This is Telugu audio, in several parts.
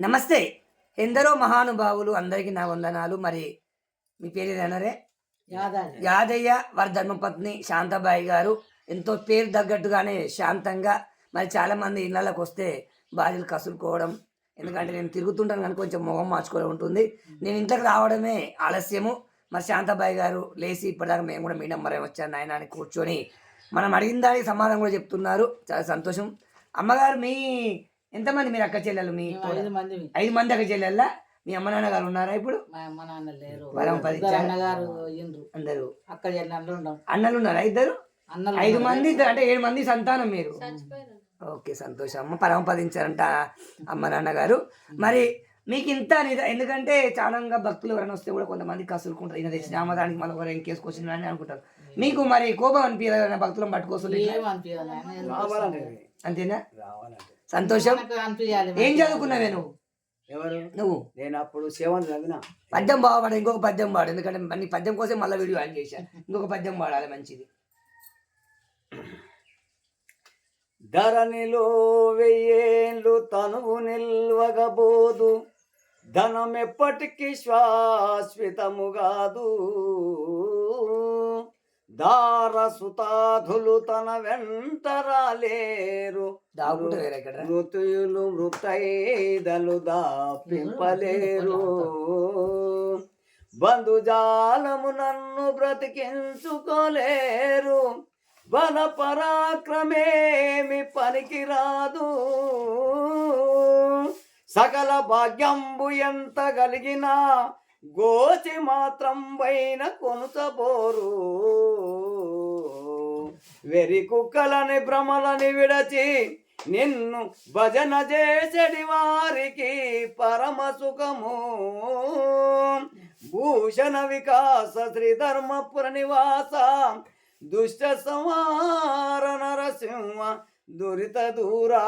నమస్తే. ఎందరో మహానుభావులు అందరికీ నా వందనాలు. మరి మీ పేరు ఏదన్నారే? యాదయ్య. వారి ధర్మపత్ని శాంతాబాయి గారు. ఎంతో పేరు తగ్గట్టుగానే శాంతంగా మరి చాలా మంది ఇళ్ళకి వస్తే భార్యలు కసురుకోవడం ఎందుకంటే నేను తిరుగుతుంటాను కానీ కొంచెం మొహం మార్చుకోవడం ఉంటుంది. నేను ఇంట్లోకి రావడమే ఆలస్యము. మరి శాంతాబాయి గారు లేచి ఇప్పటిదాకా మేము కూడా మీ నెంబర్ వచ్చాను నాయన అని కూర్చొని మనం అడిగిన దానికి సమాధానం కూడా చెప్తున్నారు. చాలా సంతోషం. అమ్మగారు మీ ఎంతమంది మీరు అక్క చెల్లెలు మీ ఐదు మంది ఐదు మంది అక్క చెల్లెల్లా? మీ అమ్మ నాన్న గారు ఉన్నారా ఇప్పుడు? మా అమ్మ నాన్న లేరు. చాలా. అన్నగారు అందరూ. అక్కడ చెల్లెళ్ళు అన్నలు ఉన్నారా ఇద్దరు? అన్నలు ఐదు. మంది అంటే ఏడు మంది సంతానం మీరు? ఓకే సంతోషం. అమ్మ పరమపదించారంట అమ్మ నాన్నగారు. మరి మీకు ఇంత ఎందుకంటే చాలాగా భక్తులు ఎవరైనా వస్తే కూడా కొంతమంది కసురుకుంటారు. ఈయన తెచ్చిన ఆమదానికి మనం ఎవరు ఇంకేసుకొచ్చిన అని అనుకుంటారు. మీకు మరి కోపం అనిపించదు భక్తులను పట్టుకోసం ఏం? అంతేనా? రావాలంటే. సంతోషం? ఏం చదువుకున్నావే నువ్వు? ఎవరు? నువ్వు? నేను అప్పుడు సేవలు చదివిన. పద్యం బాగుపడ ఇంకొక పద్యం పాడు ఎందుకంటే నీ పద్యం కోసం మళ్ళీ వీడియో ఆన్ చేశాను ఇంకొక పద్యం పాడాలి మంచిది. ధరణిలో వెయ్యేళ్ళు తనువు నిల్వగబోదు. ధనం ఎప్పటికీ శాశ్వతము కాదు. దార సుతాధులు తన వెంట రాలేరు దాగుకుంటే వేరే ఇక్కడ. మృతుయులు మృతైదలు దాపింపలేరు. బంధుజాలము నన్ను బ్రతికించుకోలేరు. బల పరాక్రమేమి పనికిరాదు. సకల భాగ్యంబు ఎంత కలిగినా గోచి మాత్రం పైన కొనుసబోరు వెరి కుక్కలని భ్రమలని విడచి నిన్ను భజన చేసడి వారికి పరమ సుఖము. భూషణ వికాస శ్రీధర్మపుర నివాస దుష్ట సంహార నరసింహ దురిత దూరా.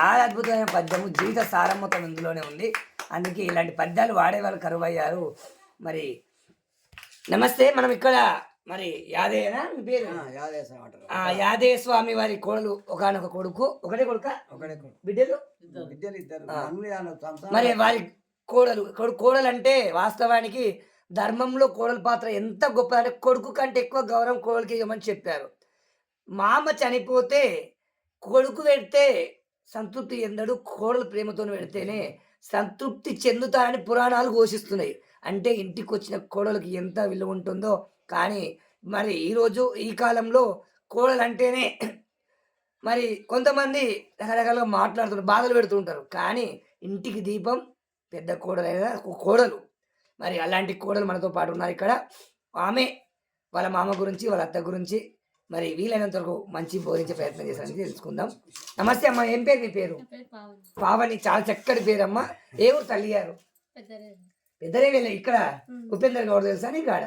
చాలా అద్భుతమైన పద్యము. జీవిత సారం మొత్తం ఇందులోనే ఉంది. అందుకే ఇలాంటి పద్యాలు వాడేవాళ్ళు కరువు అయ్యారు మరి నమస్తే మనం ఇక్కడ మరి యాదయ్యనా? మీ పేరు? యాదయ్య స్వామి వారి కోడలు ఒకనొక కొడుకు ఒకటే కొడుక? ఒకడే బిడ్డలు? విద్యలు ఇద్దరు. మరి వారి కోడలు కొడు- కోడలు అంటే వాస్తవానికి ధర్మంలో కోడల పాత్ర ఎంత గొప్ప అంటే కొడుకు కంటే ఎక్కువ గౌరవం కోడలికి ఇవ్వమని చెప్పారు. మామ చనిపోతే కొడుకు పెడితే సంతృప్తి ఎందడు కోడలు ప్రేమతో పెడితేనే సంతృప్తి చెందుతాయని పురాణాలు ఘోషిస్తున్నాయి. అంటే ఇంటికి వచ్చిన కోడలకు ఎంత విలువ ఉంటుందో. కానీ మరి ఈరోజు ఈ కాలంలో కోడలు అంటేనే మరి కొంతమంది రకరకాలుగా మాట్లాడుతుంటారు బాధలు పెడుతుంటారు. కానీ ఇంటికి దీపం పెద్ద కోడలైన కోడలు. మరి అలాంటి కోడలు మనతో పాటు ఉన్నారు ఇక్కడ. ఆమె వాళ్ళ మామ గురించి వాళ్ళ అత్త గురించి మరి వీలైనంత వరకు మంచి బోధించే ప్రయత్నం చేశారని తెలుసుకుందాం. నమస్తే అమ్మ ఏం పేరు మీ పేరు? పావని. చాలా చక్కటి పేరు అమ్మ ఏ ఊరు తల్లి గారు? పెద్దరే వెళ్ళి ఇక్కడ ఉపేంద్ర గౌడ్ తెలుసా నీ కాడ?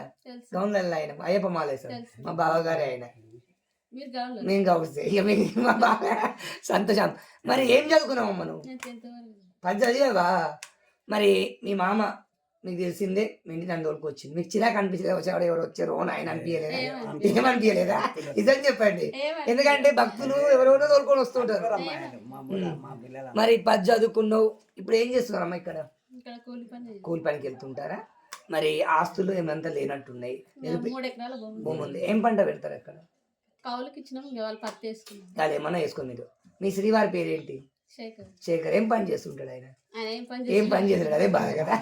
గౌన్లలో ఆయన అయ్యప్ప మాలేశ్వరం మా బావగారే ఆయన. మేము గౌడ్సే. ఇక మీకు మా బావ సంతోషం. మరి ఏం చదువుకున్నావమ్మ నువ్వు? నేను టెన్త్ వరకు పది చదివావా? మరి మీ మామ మీకు తెలిసిందే మీ ఇంటి నన్ను తోలుకొచ్చింది. మీకు చిరాకు అనిపించలేదు? వచ్చాడు ఎవరు వచ్చారు అని ఆయన అనిపించలేదా? ఏమనిపించలేదు. నిజం చెప్పండి. ఎందుకంటే భక్తులు ఎవరెవరో తోలుకొని వస్తుంటారు. మరి పది చదువుకున్నావు. ఇప్పుడు ఏం చేస్తున్నారమ్మా ఇక్కడ? ఇక్కడ కూలి పని చేయాలి. కూలి పనికి వెళ్తుంటారా? మరి ఆస్తులు ఏమంతా లేనట్టున్నాయి. మూడు భూమి ఉంది. ఏం పంట పెడతారు అక్కడ? కౌలుకి ఇచ్చినాం ఇంకా వాళ్ళు పత్తి వేసుకున్నాం అది ఏమన్నా వేసుకో మీరు మీ శ్రీవారి పేరేంటి? శేఖర్. శేఖర్. ఏం పని చేస్తుంటాడు ఆయన? ఏం పని ఏం పని చేస్తాడు అదే బాధ కదా.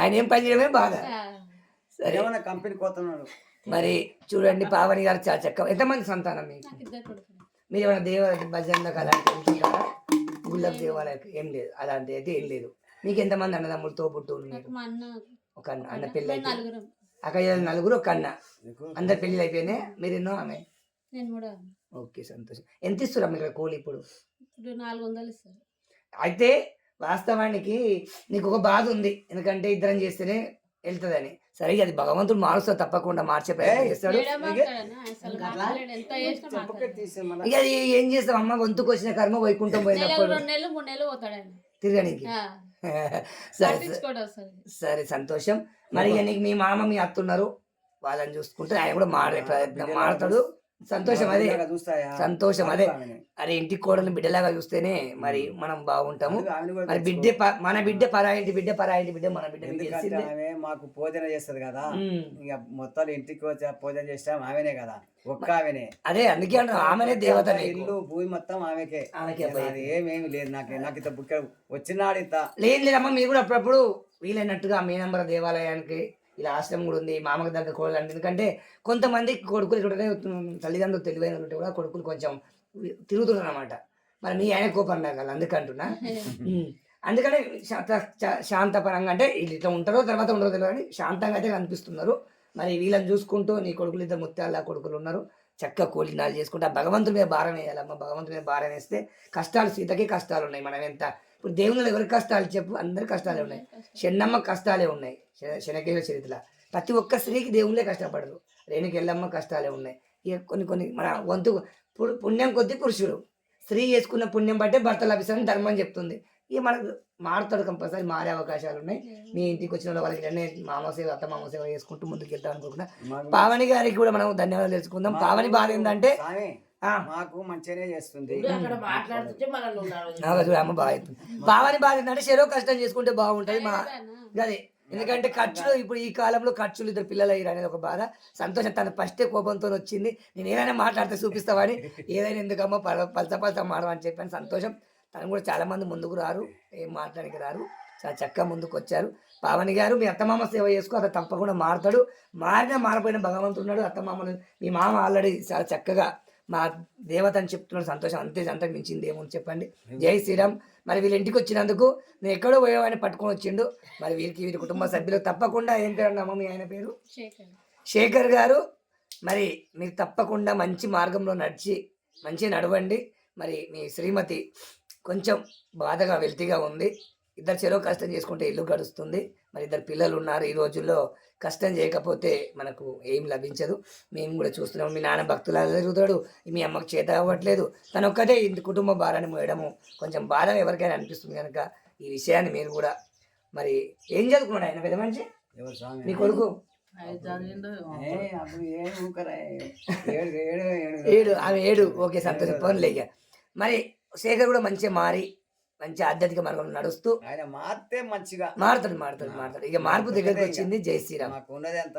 ఆయన ఏం పని చేయడమే బాధ. సరే. కంపెనీ కోతున్నాడు? మరి చూడండి పావని గారు చాలా చక్క ఎంతమంది సంతానం మీకు? మీరు ఏమైనా దేవ భజనలకు అలాంటి వెళ్తుంటారా గుళ్ళకు దేవాలయాలకు ఏం లేదు. అలాంటి అయితే ఏం లేదు. మీకు ఎంతమంది అన్నదమ్ములు తోబుట్టువులు నాకు మీరు మా అన్న ఒక అన్న అన్న పెళ్ళి మేము అయితే నలుగురం. అక్క చెల్లెలు నలుగురు ఒక అన్న. అందరి పెళ్ళిళ్ళు అయిపోయినాయి? మీరు ఎన్నో ఆమె? నేను కూడా ఓకే సంతోషం. ఎంత ఇస్తున్నారు మీకు ఇక్కడ కూలి ఇప్పుడు? ఇప్పుడు నాలుగు వందలు ఇస్తారు. అయితే వాస్తవానికి నీకు ఒక బాధ ఉంది ఎందుకంటే ఇద్దరం చేస్తేనే వెళ్తుందని సరే అది భగవంతుడు మారుస్తాడు తప్పకుండా మార్చే ప్రయత్నం ఏయ్, చేస్తాడు. ఇక అది ఏం చేస్తాం? అమ్మ వంతుకు వచ్చిన కర్మ వైకుంఠం పోయినప్పుడు తిరగడానికి ఆ, సరే సరే సంతోషం. మరి ఇక నీకు మీ మామ మీ అత్త ఉన్నారు వాళ్ళని చూసుకుంటే ఆయన కూడా మాడే ప్రయత్నం మాడతాడు సంతోషం అదే. సంతోషం అదే. అరే ఇంటి కోడలు బిడ్డలాగా చూస్తేనే మరి మనం బాగుంటాము. మరి. బిడ్డ మన బిడ్డ పరా ఇంటి బిడ్డ పరా ఇంటి బిడ్డ మన బిడ్డ మీకు పూజన చేస్తది కదా. ఇక మొత్తం ఇంటికి వచ్చి పూజన చేస్తాం ఆమెనే కదా. ఒక్క ఆమెనే. అదే అందుకే అంటారు ఆమెనే దేవత. ఇల్లు భూమి మొత్తం ఆమెకే. ఆమెకే ఏమేమి లేదు. నాకు నాకు ఇంత బుక్క. వచ్చినాడు ఇంత. లేదు లేదమ్మా మీరు కూడా అప్పుడప్పుడు వీలైనట్టుగా మీనంబర దేవాలయానికి ఇలా ఆశ్రమం కూడా ఉంది మామకు దగ్గర కోడలు అంటే ఎందుకంటే కొంతమంది కొడుకులు ఇక్కడ తల్లిదండ్రులు తెలివైన ఉంటే కూడా కొడుకులు కొంచెం తిరుగుతున్నారు అనమాట మరి మీ ఆయన కోపం రాగల అందుకంటున్నా. అందుకనే శాంతపరంగా అంటే వీళ్ళు ఇట్లా ఉంటారో తర్వాత ఉండరో తెలియదు కానీ శాంతంగా అయితే కనిపిస్తున్నారు. మరి వీళ్ళని చూసుకుంటూ నీ కొడుకులు ఇద్దరు ముత్యాల కొడుకులు ఉన్నారు. చక్కగా కూలినాలు చేసుకుంటూ ఆ భగవంతుడి మీద భారం వేయాలమ్మ భగవంతుడి మీద భారం వేస్తే కష్టాలు సీతకి కష్టాలు ఉన్నాయి. మనం ఎంత ఇప్పుడు దేవుళ్ళు ఎవరికి కష్టాలు చెప్పు? అందరి కష్టాలే ఉన్నాయి. చెన్నమ్మ కష్టాలే ఉన్నాయి. శనకేశ్వర చరిత్ర ప్రతి ఒక్క స్త్రీకి దేవుళ్ళే కష్టపడరు. రేణుకి ఎల్లమ్మ కష్టాలే ఉన్నాయి. ఇక కొన్ని కొన్ని మన వంతు పుణ్యం కొద్ది పురుషుడు. స్త్రీ చేసుకున్న పుణ్యం బట్టే భర్త లభిస్తారని ధర్మం చెప్తుంది. ఇక మనకు మారుతాడు కంపల్సరీ మారే అవకాశాలు ఉన్నాయి. మీ ఇంటికి వచ్చిన వాళ్ళ వాళ్ళకి ఇలానే మామ సేవ అత్త మామ సేవ చేసుకుంటూ ముందుకు వెళ్తాం అనుకుంటున్నా పావని గారికి కూడా మనం ధన్యవాదాలు తెలుసుకుందాం. పావని బాధ ఏంటంటే మాకు మంచిగానే చేస్తుంది. అమ్మ బాగా బాధ ఏంటంటే చెరో కష్టం చేసుకుంటే బాగుంటది మా అదే ఎందుకంటే ఖర్చులు ఇప్పుడు ఈ కాలంలో ఖర్చులు ఇద్దరు పిల్లలు అయ్యారు అనేది ఒక బాధ. సంతోషం తన ఫస్ట్ కోపంతో వచ్చింది. నేను ఏదైనా మాట్లాడితే చూపిస్తావని ఏదైనా ఎందుకమ్మా పల పలస పలస మాడమని చెప్పాను. సంతోషం. తను కూడా చాలా మంది ముందుకు రారు ఏం మాట్లాడికి రారు. చాలా చక్కగా ముందుకు వచ్చారు. పావని గారు మీ అత్తమామ సేవ చేసుకో అతను తప్పకుండా మారుతాడు. మారినా మారిపోయిన భగవంతుడు ఉన్నాడు. అత్తమామలు మీ మామ ఆల్రెడీ చాలా చక్కగా మా దేవత అని చెప్తున్నాడు. సంతోషం. అంతే అంతకు మించింది ఏమో చెప్పండి. జై శ్రీరామ్. మరి వీళ్ళ ఇంటికి వచ్చినందుకు నేను ఎక్కడో పోయేవాడిని పట్టుకొని వచ్చిండు. మరి వీరికి వీరి కుటుంబ సభ్యులకు తప్పకుండా ఏం పేరు అన్నామో మీ ఆయన పేరు? శేఖర్. శేఖర్ గారు. మరి మీరు తప్పకుండా మంచి మార్గంలో నడిచి మంచిగా నడవండి. మరి మీ శ్రీమతి కొంచెం బాధగా వెల్తిగా ఉంది. ఇద్దరు చెరో కష్టం చేసుకుంటే ఇల్లు గడుస్తుంది. మరి ఇద్దరు పిల్లలు ఉన్నారు. ఈ రోజుల్లో కష్టం చేయకపోతే మనకు ఏం లభించదు. మేము కూడా చూస్తున్నాం మీ నాన్న భక్తులా జరుగుతాడు మీ అమ్మకు చేత అవ్వట్లేదు. తను ఒక్కటే ఇంటి కుటుంబ భారాన్ని మోయడము కొంచెం బాధ ఎవరికైనా అనిపిస్తుంది కనుక ఈ విషయాన్ని మీరు కూడా మరి ఏం చదువుకున్నాడు ఆయన? పెద్ద మనిషి? స్వామి? మీ కొడుకు? అది చదివిండు. ఏ, అప్పుడు ఏం ఊకరా, ఏడు ఏడు ఏడు. ఏడు ఆమె ఏడు. ఓకే సంతోషం. పోన్లే మరి శేఖర్ కూడా మంచిగా మారి మంచి ఆధ్యాత్మిక మార్గంలో నడుస్తూ ఆయన మారితే మంచిగా. మారుతాడు మారుతాడు మారుతాడు. ఇక మార్పు దగ్గరికి వచ్చింది జై శ్రీరామ్. మాకు ఉన్నది అంత